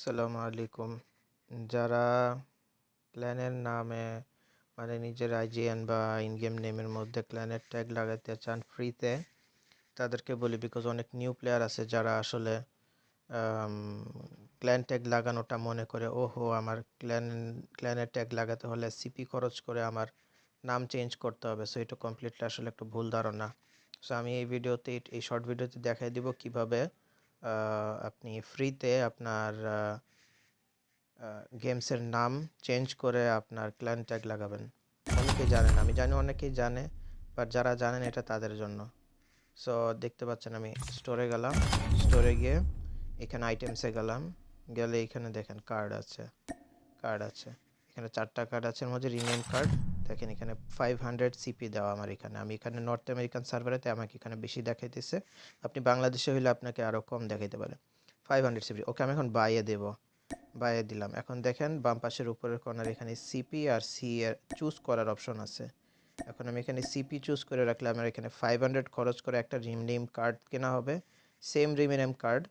আসসালামু আলাইকুম। যারা ক্ল্যানের নামে মানে নিজের আইজিএন বা ইন গেম নেমের মধ্যে ক্ল্যানের ট্যাগ লাগাতে চান ফ্রিতে তাদেরকে বলি বিকজ অনেক নিউ প্লেয়ার আছে যারা আসলে ক্ল্যান ট্যাগ লাগানোটা মনে করে, ওহো, আমার ক্ল্যান ক্ল্যানের ট্যাগ লাগাতে হলে সিপি খরচ করে আমার নাম চেঞ্জ করতে হবে। সো এটা কমপ্লিটলি আসলে একটা ভুল ধারণা। সো আমি এই ভিডিওতে এই শর্ট ভিডিওতে দেখাই দিব কীভাবে আপনি ফ্রিতে আপনার গেমসের নাম চেঞ্জ করে আপনার ক্ল্যান ট্যাগ লাগাবেন। অনেকেই জানেন আমি জানি অনেকেই জানে বাট যারা জানেন এটা তাদের জন্য। সো দেখতে পাচ্ছেন আমি স্টোরে গেলাম স্টোরে গিয়ে এখানে আইটেমসে গেলাম, গেলে এখানে দেখেন কার্ড আছে কার্ড আছে। এখানে চারটা কার্ড আছে, এর মধ্যে রিনেম কার্ড দেখেন এখানে ফাইভ হান্ড্রেড সিপি দেওয়া আমার এখানে। আমি এখানে নর্থ আমেরিকান সার্ভারেতে আমাকে এখানে বেশি দেখাইতেছে। আপনি বাংলাদেশে হইলে আপনাকে আরও কম দেখাইতে পারে। ফাইভ হান্ড্রেড সিপি ওকে, আমি এখন বাইয়ে দেবো। বাইয়ে দিলাম। এখন দেখেন বাম পাশের উপরের কর্নার এখানে সিপি আর সি এর চুজ করার অপশন আছে। এখন আমি এখানে সিপি চুজ করে রাখলে আমার এখানে ফাইভ হান্ড্রেড খরচ করে একটা রিনেম কার্ড কেনা হবে। সেম রিনেম কার্ড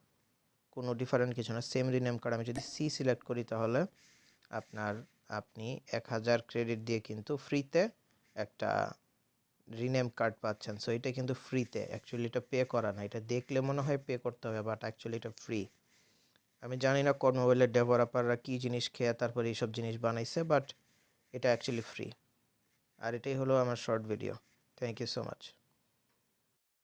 কোনো ডিফারেন্ট কিছু না। সেম রিনেম কার্ড আমি যদি সি সিলেক্ট করি তাহলে আপনার আপনি এক হাজার ক্রেডিট দিয়ে কিন্তু ফ্রিতে একটা রিনেম কার্ড পাচ্ছেন। সো এটা কিন্তু ফ্রিতে অ্যাকচুয়ালি এটা পে করা না। এটা দেখলে মনে হয় পে করতে হবে বাট অ্যাকচুয়ালি এটা ফ্রি আমি জানি না কোন মোবাইলের ডেভেলপাররা কী জিনিস খেয়ে তারপরে এইসব জিনিস বানাইছে বাট এটা অ্যাকচুয়ালি ফ্রি আর এটাই হলো আমার short video thank you so much